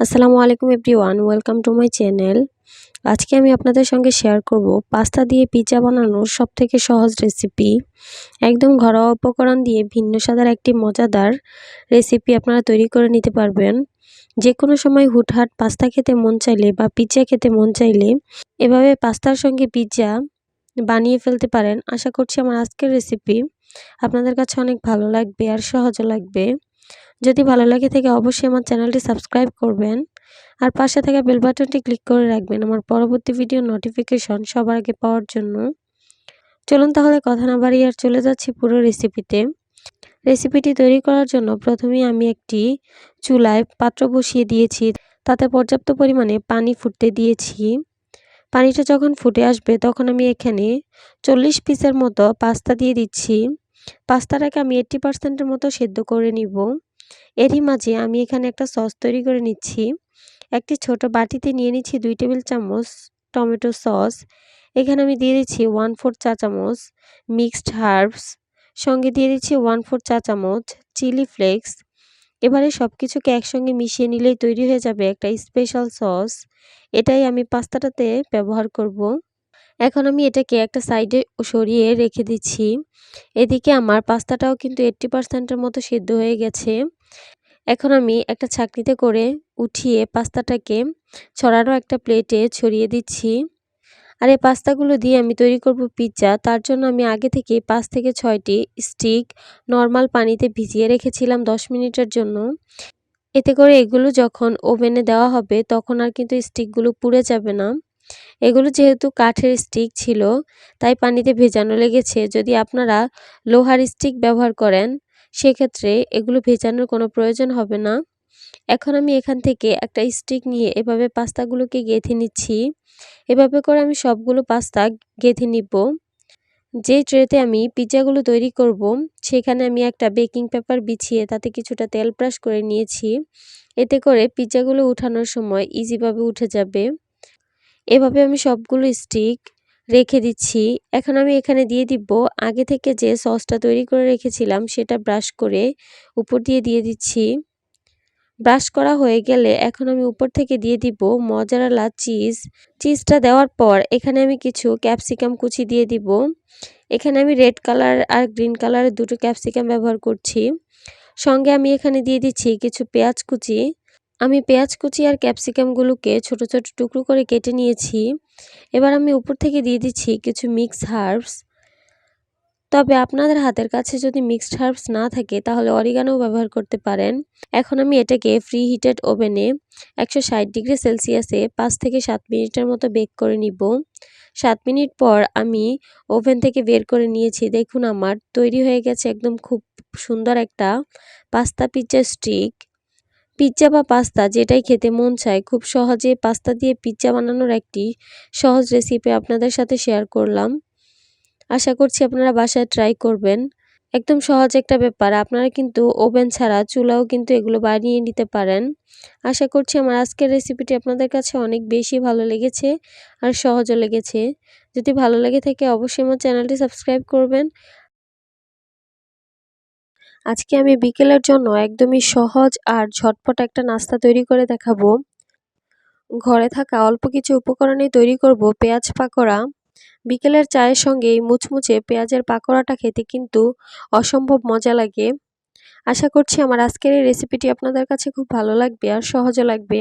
আসসালামু আলাইকুম everyone, welcome to my channel. আজকে আমি আপনাদের সঙ্গে শেয়ার করব পাস্তা দিয়ে পিৎজা বানানোর সবথেকে সহজ রেসিপি। একদম ঘরোয়া উপকরণ দিয়ে ভিন্ন স্বাদের একটি মজাদার রেসিপি আপনারা তৈরি করে নিতে পারবেন। যে কোনো সময় হুটহাট পাস্তা খেতে মন চাইলে বা পিৎজা খেতে মন চাইলে এভাবে পাস্তার সঙ্গে পিৎজা বানিয়ে ফেলতে পারেন। আশা করছি আমার আজকের রেসিপি আপনাদের কাছে অনেক ভালো লাগবে আর সহজও লাগবে। যদি ভালো লাগে থেকে অবশ্যই আমার চ্যানেলটি সাবস্ক্রাইব করবেন। আর পাশে থাকা বেল বাটনটি ক্লিক করে রাখবেন আমার পরবর্তী ভিডিও নোটিফিকেশন সবার আগে পাওয়ার জন্য। চলুন তাহলে কথা না বাড়িয়ে আর চলে যাচ্ছি পুরো রেসিপিতে। রেসিপিটি তৈরি করার জন্য প্রথমেই আমি একটি চুলায় পাত্র বসিয়ে দিয়েছি। তাতে পর্যাপ্ত পরিমাণে পানি ফুটতে দিয়েছি। পানিটা যখন ফুটে আসবে তখন আমি এখানে চল্লিশ পিসের মতো পাস্তা দিয়ে দিচ্ছি। পাস্তাটাকে আমি এইট্টি পার্সেন্টের মতো সেদ্ধ করে নিব। এরই মাঝে আমি এখানে একটা সস তৈরি করে নিচ্ছি। একটি ছোট বাটিতে নিয়ে নিচ্ছি দুই টেবিল চামচ টমেটো সস। এখানে আমি দিয়ে দিচ্ছি ওয়ান ফোর চা চামচ মিক্সড হার্বস সঙ্গে দিয়ে দিচ্ছি ওয়ান ফোর চা চামচ চিলি ফ্লেক্স এবারে সব কিছুকে একসঙ্গে মিশিয়ে নিলেই তৈরি হয়ে যাবে একটা স্পেশাল সস এটাই আমি পাস্তাটাতে ব্যবহার করব। এখন আমি এটাকে একটা সাইডে সরিয়ে রেখে দিচ্ছি। এদিকে আমার পাস্তাটাও কিন্তু এইট্টি পার্সেন্টের মতো সিদ্ধ হয়ে গেছে। এখন আমি একটা ছাকনিতে করে উঠিয়ে পাস্তাটাকে ছড়ানো একটা প্লেটে ছড়িয়ে দিচ্ছি। আর এই পাস্তাগুলো দিয়ে আমি তৈরি করব পিৎজা তার জন্য আমি আগে থেকে পাঁচ থেকে ছয়টি স্টিক নর্মাল পানিতে ভিজিয়ে রেখেছিলাম দশ মিনিটের জন্য। এতে করে এগুলো যখন ওভেনে দেওয়া হবে, তখন আর কিন্তু স্টিকগুলো পুড়ে যাবে না। এগুলো যেহেতু কাঠের স্টিক ছিল, তাই পানিতে ভেজানো লেগেছে। যদি আপনারা লোহার স্টিক ব্যবহার করেন, সেক্ষেত্রে এগুলো ভেজানোর কোনো প্রয়োজন হবে না। এখন আমি এখান থেকে একটা স্টিক নিয়ে এভাবে পাস্তাগুলোকে গেঁথে নিচ্ছি। এভাবে করে আমি সবগুলো পাস্তা গেঁথে নিব। যে ট্রেতে আমি পিৎজাগুলো তৈরি করব, সেখানে আমি একটা বেকিং পেপার বিছিয়ে তাতে কিছুটা তেল ব্রাশ করে নিয়েছি। এতে করে পিৎজাগুলো উঠানোর সময় ইজিভাবে উঠে যাবে। এভাবে আমি সবগুলো স্টিক রেখে দিচ্ছি। এখন আমি এখানে দিয়ে দিব। আগে থেকে যে সসটা তৈরি করে রেখেছিলাম, সেটা ব্রাশ করে উপর দিয়ে দিয়ে দিচ্ছি। ব্রাশ করা হয়ে গেলে এখন আমি উপর থেকে দিয়ে দিব মজারালা চিজ চিজটা দেওয়ার পর এখানে আমি কিছু ক্যাপসিকাম কুচি দিয়ে দিব। এখানে আমি রেড কালার আর গ্রিন কালারের দুটো ক্যাপসিকাম ব্যবহার করছি। সঙ্গে আমি এখানে দিয়ে দিচ্ছি কিছু পেঁয়াজ কুচি। আমি পেঁয়াজ কুচি আর ক্যাপসিকামগুলোকে ছোট ছোট টুকরো করে কেটে নিয়েছি। এবার আমি উপর থেকে দিয়ে দিচ্ছি কিছু মিক্স হার্বস। তবে আপনাদের হাতের কাছে যদি মিক্সড হার্বস না থাকে, তাহলে অরিগানও ব্যবহার করতে পারেন। এখন আমি এটাকে ফ্রি হিটেড ওভেনে একশো ষাট ডিগ্রি সেলসিয়াসে পাঁচ থেকে সাত মিনিটের মতো বেক করে নিব। সাত মিনিট পর আমি ওভেন থেকে বের করে নিয়েছি। দেখুন আমার, তৈরি হয়ে গেছে একদম খুব সুন্দর একটা পাস্তা পিৎজা স্টিক। পিৎজা বা পাস্তা যেটাই খেতে মন চায়, খুব সহজে পাস্তা দিয়ে পিৎজা বানানোর একটি সহজ রেসিপি আপনাদের সাথে শেয়ার করলাম। আশা করছি আপনারা বাসায় ট্রাই করবেন। একদম সহজ একটা ব্যাপার। আপনারা কিন্তু ওভেন ছাড়া চুলাও কিন্তু এগুলো বানিয়ে নিতে পারেন। আশা করছি আমার আজকের রেসিপিটি আপনাদের কাছে অনেক বেশি ভালো লেগেছে আর সহজও লেগেছে। যদি ভালো লেগে থাকে অবশ্যই আমার চ্যানেলটি সাবস্ক্রাইব করবেন আজকে আমি বিকেলের জন্য একদমই সহজ আর ঝটপট একটা নাস্তা তৈরি করে দেখাবো। ঘরে থাকা অল্প কিছু উপকরণে তৈরি করব, পেঁয়াজ পাকোড়া। বিকেলের চায়ের সঙ্গে এই মুচমুচে পেঁয়াজের পাকোড়াটা খেতে কিন্তু অসম্ভব মজা লাগে। আশা করছি আমার আজকের এই রেসিপিটি আপনাদের কাছে খুব ভালো লাগবে আর সহজও লাগবে।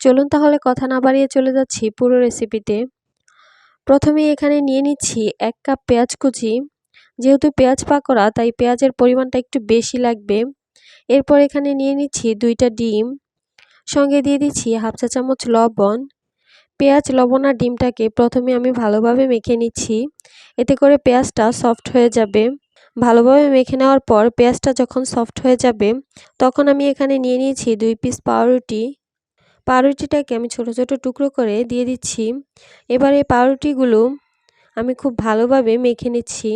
চলুন তাহলে কথা না বাড়িয়ে চলে যাচ্ছি পুরো রেসিপিতে প্রথমে এখানে নিয়ে নিচ্ছি এক কাপ পেঁয়াজ কুচি। যেহেতু পেঁয়াজ পাকোড়া, তাই পেঁয়াজের পরিমাণটা একটু বেশি লাগবে। এরপর এখানে নিয়ে নিচ্ছি দুইটা ডিম। সঙ্গে দিয়ে দিচ্ছি হাফ চা চামচ লবণ। পেঁয়াজ, লবণ আর ডিমটাকে প্রথমে আমি ভালোভাবে মেখে নিচ্ছি। এতে করে পেঁয়াজটা সফট হয়ে যাবে। ভালোভাবে মেখে নেওয়ার পর পেঁয়াজটা যখন সফট হয়ে যাবে, তখন আমি এখানে নিয়ে নিয়েছি দুই পিস পাউরুটি। পাউরুটিটাকে আমি ছোট ছোট টুকরো করে দিয়ে দিচ্ছি। এবার এই পাউরুটিগুলো আমি খুব ভালোভাবে মেখে নিচ্ছি।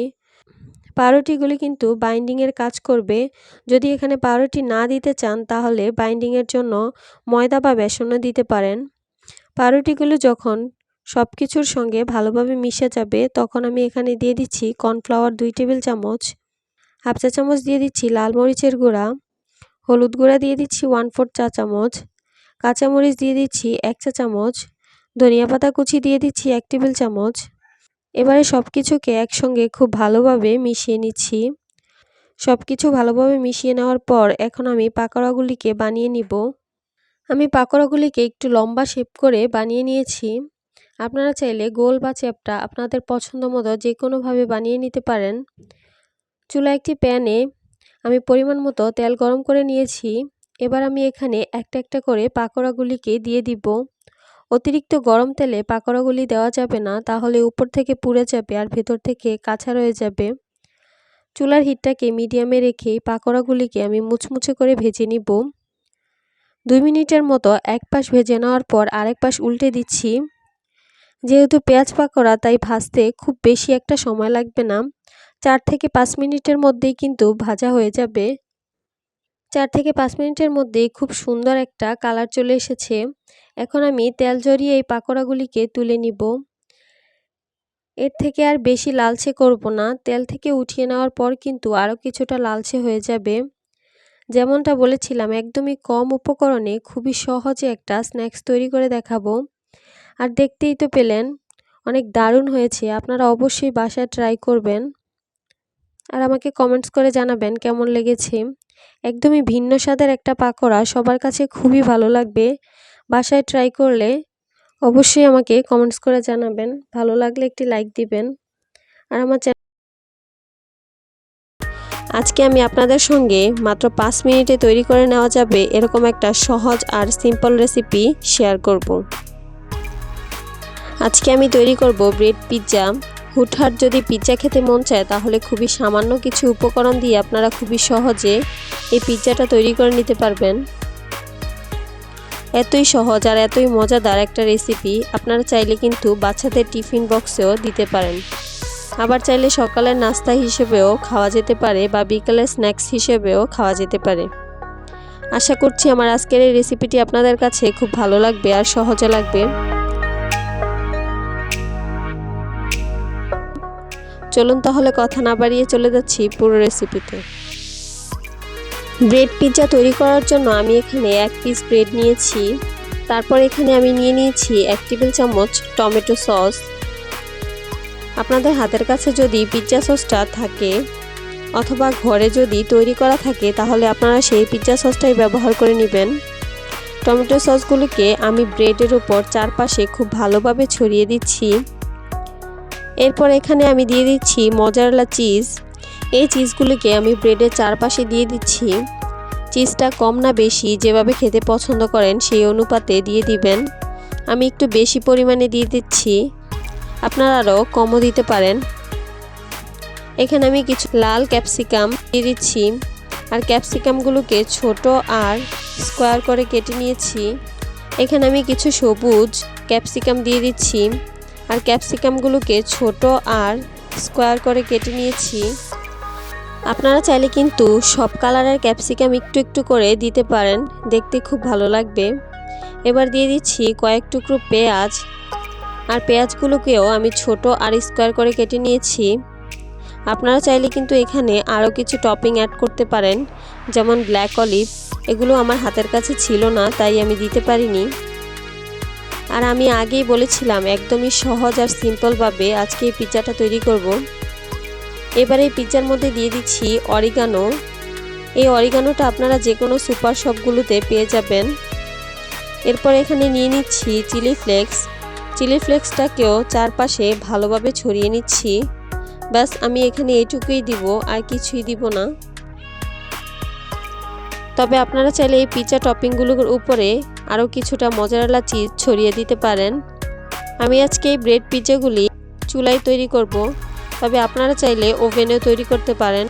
পাউরুটিগুলি কিন্তু বাইন্ডিংয়ের কাজ করবে। যদি এখানে পাউরুটি না দিতে চান, তাহলে বাইন্ডিংয়ের জন্য ময়দা বা বেসনও দিতে পারেন। পাউরুটিগুলো যখন সব কিছুর সঙ্গে ভালোভাবে মিশে যাবে, তখন আমি এখানে দিয়ে দিচ্ছি কর্নফ্লাওয়ার দুই টেবিল চামচ, হাফ চা চামচ দিয়ে দিচ্ছি লাল মরিচের গুঁড়া, হলুদ গুঁড়া দিয়ে দিচ্ছি ওয়ান ফোর চা চামচ, কাঁচামরিচ দিয়ে দিচ্ছি এক চা চামচ, ধনিয়া পাতা কুচি দিয়ে দিচ্ছি এক টেবিল চামচ এবারে সব কিছুকে একসঙ্গে খুব ভালোভাবে মিশিয়ে নিচ্ছি। সব কিছু ভালোভাবে মিশিয়ে নেওয়ার পর এখন আমি পাকোড়াগুলিকে বানিয়ে নিব। আমি পাকোড়াগুলিকে একটু লম্বা শেপ করে বানিয়ে নিয়েছি। আপনারা চাইলে গোল বা চ্যাপটা আপনাদের পছন্দ মতো যে কোনোভাবে বানিয়ে নিতে পারেন। চুলা একটি প্যানে আমি পরিমাণ মতো তেল গরম করে নিয়েছি। এবার আমি এখানে একটা একটা করে পাকোড়াগুলিকে দিয়ে দিব। অতিরিক্ত গরম তেলে পাকোড়াগুলি দেওয়া যাবে না, তাহলে উপর থেকে পুড়ে যাবে আর ভেতর থেকে কাঁচা রয়ে যাবে। চুলার হিটটাকে মিডিয়ামে রেখেই পাকোড়াগুলিকে আমি মুচমুচে করে ভেজে নিব। দুই মিনিটের মতো এক পাশ ভেজে নেওয়ার পর আরেক পাশ উল্টে দিচ্ছি। যেহেতু পেঁয়াজ পাকোড়া, তাই ভাজতে খুব বেশি একটা সময় লাগবে না। চার থেকে পাঁচ মিনিটের মধ্যেই কিন্তু ভাজা হয়ে যাবে। চার থেকে পাঁচ মিনিটের মধ্যেই খুব সুন্দর একটা কালার চলে এসেছে। এখন আমি তেল জড়িয়ে এই পাকোড়াগুলিকে তুলে নিব। এর থেকে আর বেশি লালচে করব না। তেল থেকে উঠিয়ে নেওয়ার পর কিন্তু আরও কিছুটা লালচে হয়ে যাবে। যেমনটা বলেছিলাম, একদমই কম উপকরণে খুবই সহজে একটা স্ন্যাক্স তৈরি করে দেখাবো। আর দেখতেই তো পেলেন, অনেক দারুণ হয়েছে। আপনারা অবশ্যই বাসায় ট্রাই করবেন। আর আমাকে কমেন্টস করে জানাবেন কেমন লেগেছে। একদমই ভিন্ন স্বাদের একটা পাকোড়া সবার কাছে খুবই ভালো লাগবে। বাসায় ট্রাই করলে অবশ্যই আমাকে কমেন্টস করে জানাবেন। ভালো লাগলে একটি লাইক দিবেন। আর আমার আজকে আমি আপনাদের সঙ্গে মাত্র পাঁচ মিনিটে তৈরি করে নেওয়া যাবে এরকম একটা সহজ আর সিম্পল রেসিপি শেয়ার করব। আজকে আমি তৈরি করব ব্রেড পিৎজা হুটহাট যদি পিৎজা খেতে মন চায় তাহলে খুবই সামান্য কিছু উপকরণ দিয়ে আপনারা খুবই সহজে এই পিৎজাটা তৈরি করে নিতে পারবেন। এতই সহজ আর এতই মজাদার একটা রেসিপি আপনারা চাইলে কিন্তু বাচ্চাদের টিফিন বক্সেও দিতে পারেন। আবার চাইলে সকালের নাস্তা হিসেবেও খাওয়া যেতে পারে বা বিকালের স্ন্যাক্স হিসেবেও খাওয়া যেতে পারে। আশা করছি আমার আজকের এই রেসিপিটি আপনাদের কাছে খুব ভালো লাগবে আর সহজে লাগবে। চলুন তাহলে কথা না বাড়িয়ে চলে যাচ্ছি পুরো রেসিপিতে ব্রেড পিৎজা তৈরি করার জন্য আমি এখানে এক পিস ব্রেড নিয়েছি। তারপর এখানে আমি নিয়ে নিয়েছি এক টেবিল চামচ টমেটো সস। আপনাদের হাতের কাছে যদি পিৎজা সসটা থাকে অথবা ঘরে যদি তৈরি করা থাকে, তাহলে আপনারা সেই পিৎজা সসটাই ব্যবহার করে নেবেন। টমেটো সসগুলিকে আমি ব্রেডের উপর চারপাশে খুব ভালোভাবে ছড়িয়ে দিচ্ছি। এরপর এখানে আমি দিয়ে দিচ্ছি মজারলা চিজ এই চিজগুলিকে আমি ব্রেডের চারপাশে দিয়ে দিচ্ছি। চিজটা কম না বেশি যেভাবে খেতে পছন্দ করেন সেই অনুপাতে দিয়ে দিবেন। আমি একটু বেশি পরিমাণে দিয়ে দিচ্ছি। আপনারা আরও কমও দিতে পারেন। এখানে আমি কিছু লাল ক্যাপসিকাম দিয়ে দিচ্ছি। আর ক্যাপসিকামগুলোকে ছোট আর স্কোয়ার করে কেটে নিয়েছি। এখানে আমি কিছু সবুজ ক্যাপসিকাম দিয়ে দিচ্ছি। আর ক্যাপসিকামগুলোকে ছোট আর স্কোয়ার করে কেটে নিয়েছি। আপনারা চাইলে কিন্তু সব কালারের ক্যাপসিকাম একটু একটু করে দিতে পারেন। দেখতে খুব ভালো লাগবে। এবার দিয়ে দিচ্ছি কয়েক টুকরো পেঁয়াজ। আর পেঁয়াজগুলোকেও আমি ছোট আর স্কোয়ার করে কেটে নিয়েছি। আপনারা চাইলে কিন্তু এখানে আরও কিছু টপিং অ্যাড করতে পারেন। যেমন ব্ল্যাক অলিভ। এগুলো আমার হাতের কাছে ছিল না, তাই আমি দিতে পারিনি। আর আমি আগেই বলেছিলাম, একদমই সহজ আর সিম্পলভাবে আজকে এই পিৎজাটা তৈরি করব। এবারে এই পিৎজার মধ্যে দিয়ে দিচ্ছি অরিগানো এই অরিগানোটা আপনারা যে কোনো সুপার শপগুলোতে পেয়ে যাবেন। এরপর এখানে নিয়ে নিচ্ছি চিলি ফ্লেক্স চিলি ফ্লেক্সটাকেও চারপাশে ভালোভাবে ছড়িয়ে নিচ্ছি। ব্যাস, আমি এখানে এইটুকুই দিব, আর কিছুই দিব না। তবে আপনারা চাইলে এই পিৎজা টপিংগুলোর উপরে আরও কিছুটা মজারালা চিজ ছড়িয়ে দিতে পারেন। আমি আজকে এই ব্রেড পিৎজাগুলি চুলায় তৈরি করব। তবে আপনারা চাইলে ওভেনেও তৈরি করতে পারেন।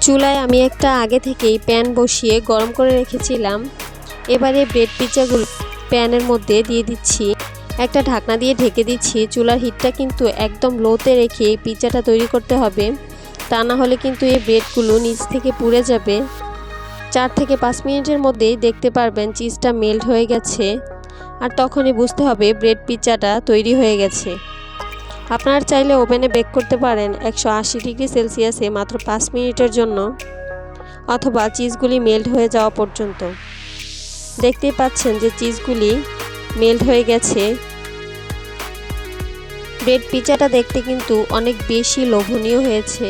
চুলায় আমি একটা আগে থেকেই প্যান বসিয়ে গরম করে রেখেছিলাম। এবারে ব্রেড পিৎজাগুলো প্যানের মধ্যে দিয়ে দিচ্ছি। একটা ঢাকনা দিয়ে ঢেকে দিচ্ছি। চুলার হিটটা কিন্তু একদম লোতে রেখে পিৎজাটা তৈরি করতে হবে। তা না হলে কিন্তু এই ব্রেডগুলো নিচ থেকে পুড়ে যাবে। চার থেকে পাঁচ মিনিটের মধ্যেই দেখতে পারবেন চিজটা মেল্ট হয়ে গেছে। আর তখনই বুঝতে হবে ব্রেড পিৎজাটা তৈরি হয়ে গেছে। আপনারা চাইলে ওভেনে বেক করতে পারেন একশো আশি ডিগ্রি সেলসিয়াসে মাত্র পাঁচ মিনিটের জন্য, অথবা চিজগুলি মেল্ট হয়ে যাওয়া পর্যন্ত। দেখতেই পাচ্ছেন যে চিজগুলি মেল্ট হয়ে গেছে। ব্রেড পিজাটা দেখতে কিন্তু অনেক বেশি লোভনীয় হয়েছে।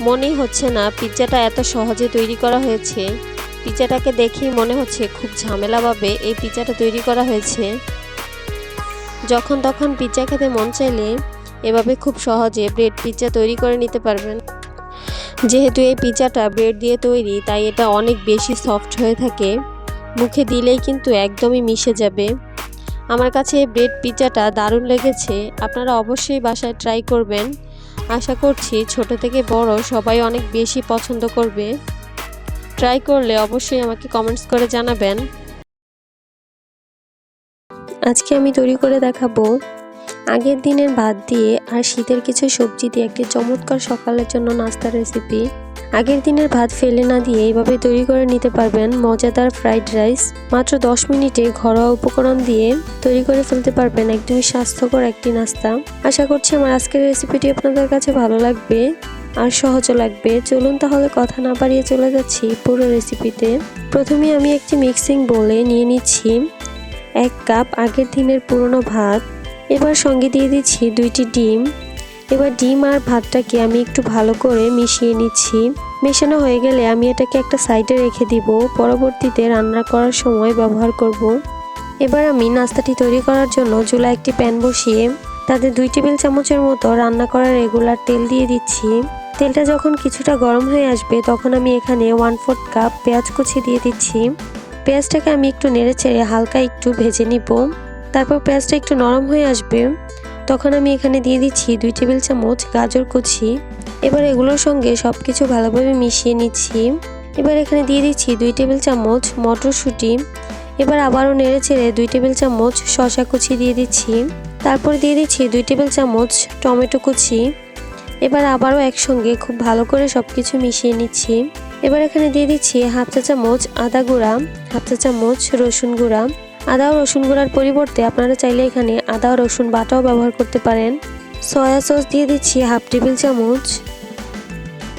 মনেই হচ্ছে না পিৎজাটা এত সহজে তৈরি করা হয়েছে। পিৎজাটাকে দেখেই মনে হচ্ছে খুব ঝামেলাভাবে এই পিৎজাটা তৈরি করা হয়েছে। যখন তখন পিৎজা খেতে মন চাইলে এভাবে খুব সহজে ব্রেড পিৎজা তৈরি করে নিতে পারবেন। যেহেতু এই পিৎজাটা ব্রেড দিয়ে তৈরি, তাই এটা অনেক বেশি সফট হয়ে থাকে। মুখে দিলেই কিন্তু একদমই মিশে যাবে। আমার কাছে এই ব্রেড পিৎজাটা দারুণ লেগেছে, আপনারা অবশ্যই বাসায় ট্রাই করবেন। আশা করছি ছোট থেকে বড় সবাই অনেক বেশি পছন্দ করবে। ট্রাই করলে অবশ্যই আমাকে কমেন্টস করে জানাবেন। আজকে আমি তৈরি করে দেখাবো আগের দিনের ভাত দিয়ে আর শীতের কিছু সবজি দিয়ে একটি চমৎকার সকালের জন্য নাস্তার রেসিপি আগের দিনের ভাত ফেলে না দিয়ে এইভাবে তৈরি করে নিতে পারবেন মজাদার ফ্রাইড রাইস মাত্র দশ মিনিটে ঘরোয়া উপকরণ দিয়ে তৈরি করে ফেলতে পারবেন একদমই স্বাস্থ্যকর একটি নাস্তা। আশা করছি আমার আজকের রেসিপিটি আপনাদের কাছে ভালো লাগবে আর সহজও লাগবে। চলুন তাহলে কথা না বাড়িয়ে চলে যাচ্ছি পুরো রেসিপিতে প্রথমে আমি একটি মিক্সিং বলে নিয়ে নিচ্ছি। এক কাপ আগের দিনের পুরনো ভাত। এবার সঙ্গে দিয়ে দিচ্ছি দুইটি ডিম। এবার ডিম আর ভাতটাকে আমি একটু ভালো করে মিশিয়ে নিচ্ছি। মেশানো হয়ে গেলে আমি এটাকে একটা সাইডে রেখে দিব। পরবর্তীতে রান্না করার সময় ব্যবহার করব। এবার আমি নাস্তাটি তৈরি করার জন্য চুলা একটি প্যান বসিয়ে তাতে দুই টেবিল চামচের মতো রান্না করা রেগুলার তেল দিয়ে দিচ্ছি। তেলটা যখন কিছুটা গরম হয়ে আসবে তখন আমি এখানে ওয়ান ফোর্থ কাপ পেঁয়াজ কুচি দিয়ে দিচ্ছি। পেঁয়াজটাকে আমি একটু নেড়ে ছেড়ে হালকা একটু ভেজে নিব। তারপর পেঁয়াজটা একটু নরম হয়ে আসবে। তখন আমি এখানে দিয়ে দিচ্ছি দুই টেবিল চামচ গাজর কুচি। এবার এগুলোর সঙ্গে সব কিছু ভালোভাবে মিশিয়ে নিচ্ছি। এবার এখানে দিয়ে দিচ্ছি দুই টেবিল চামচ মটরশুঁটি। এবার আবারও নেড়ে ছেড়ে দুই টেবিল চামচ শশা কুচি দিয়ে দিচ্ছি। তারপর দিয়ে দিচ্ছি দুই টেবিল চামচ টমেটো কুচি। এবার আবারও একসঙ্গে খুব ভালো করে সব কিছু মিশিয়ে নিচ্ছি। এবার এখানে দিয়ে দিচ্ছি হাফ চা চামচ আদা গুঁড়া, হাফ চা চামচ রসুন গুঁড়া। আদা ও রসুন গুঁড়ার পরিবর্তে আপনারা চাইলে এখানে আদা ও রসুন বাটাও ব্যবহার করতে পারেন। সয়া সস দিয়ে দিচ্ছি হাফ টেবিল চামচ।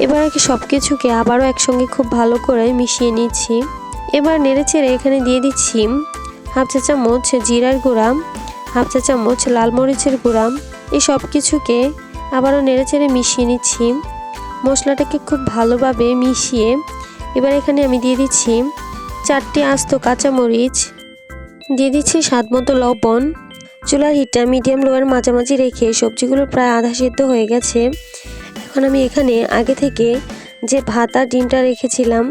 এবার আর কি সব কিছুকে আবারও একসঙ্গে খুব ভালো করে মিশিয়ে নিচ্ছি। এবার নেড়ে চেড়ে এখানে দিয়ে দিচ্ছি হাফ চা চামচ জিরার গুঁড়া, হাফ চা চামচ লাল মরিচের গুঁড়া। এই সব কিছুকে আবারও নেড়ে চেড়ে মিশিয়ে নিচ্ছি। মশলাটাকে খুব ভালোভাবে মিশিয়ে এবার এখানে আমি দিয়ে দিচ্ছি চারটি আস্ত কাঁচামরিচ, দিয়ে দিচ্ছি স্বাদ মতো লবণ। চুলার হিটটা মিডিয়াম লোয়ার মাঝামাঝি রেখে সবজিগুলো প্রায় আধা সিদ্ধ হয়ে গেছে। এখন আমি এখানে আগে থেকে যে ভাত আর ডিমটা রেখেছিলাম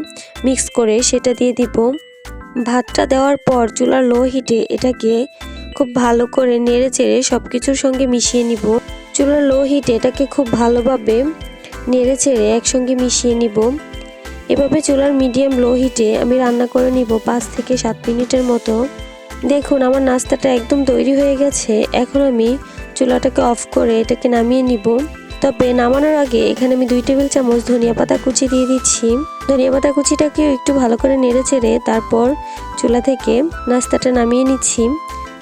মিক্স করে সেটা দিয়ে দিব। ভাতটা দেওয়ার পর চুলার লো হিটে এটাকে খুব ভালো করে নেড়ে চেড়ে সব কিছুর সঙ্গে মিশিয়ে নিব। চুলার লো হিটে এটাকে খুব ভালোভাবে নেড়ে চেড়ে একসঙ্গে মিশিয়ে নিব। এভাবে চুলার মিডিয়াম লো হিটে আমি রান্না করে নিব পাঁচ থেকে সাত মিনিটের মতো। দেখুন, আমার নাস্তাটা একদম তৈরি হয়ে গেছে। এখন আমি চুলাটাকে অফ করে এটাকে নামিয়ে নিব। তবে নামানোর আগে এখানে আমি দুই টেবিল চামচ ধনিয়া পাতা কুচি দিয়ে দিচ্ছি। ধনিয়া পাতা কুচিটাকেও একটু ভালো করে নেড়ে চেড়ে তারপর চুলা থেকে নাস্তাটা নামিয়ে নিচ্ছি।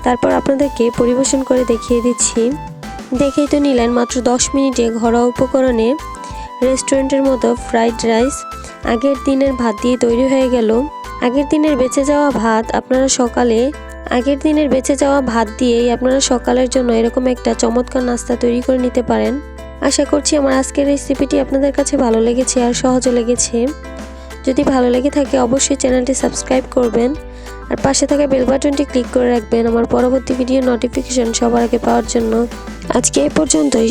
তারপর আপনাদেরকে পরিবেশন করে দেখিয়ে দিচ্ছি। দেখেই তো নিলেন মাত্র দশ মিনিটে ঘরোয়া উপকরণে। রেস্টুরেন্টের মতো ফ্রাইড রাইস আগের দিনের ভাত দিয়ে তৈরি হয়ে গেল। আগের দিনের বেঁচে যাওয়া ভাত আপনারা সকালে, আগের দিনের বেঁচে যাওয়া ভাত দিয়েই আপনারা সকালের জন্য এরকম একটা চমৎকার নাস্তা তৈরি করে নিতে পারেন। আশা করছি আমার আজকের রেসিপিটি আপনাদের কাছে ভালো লেগেছে আর সহজও লেগেছে। যদি ভালো লেগে থাকে অবশ্যই চ্যানেলটি সাবস্ক্রাইব করবেন আর পাশে থাকা বেল বাটনটি ক্লিক করে রাখবেন আমার পরবর্তী ভিডিও নোটিফিকেশন সবার আগে পাওয়ার জন্য। আজকে এ পর্যন্তই।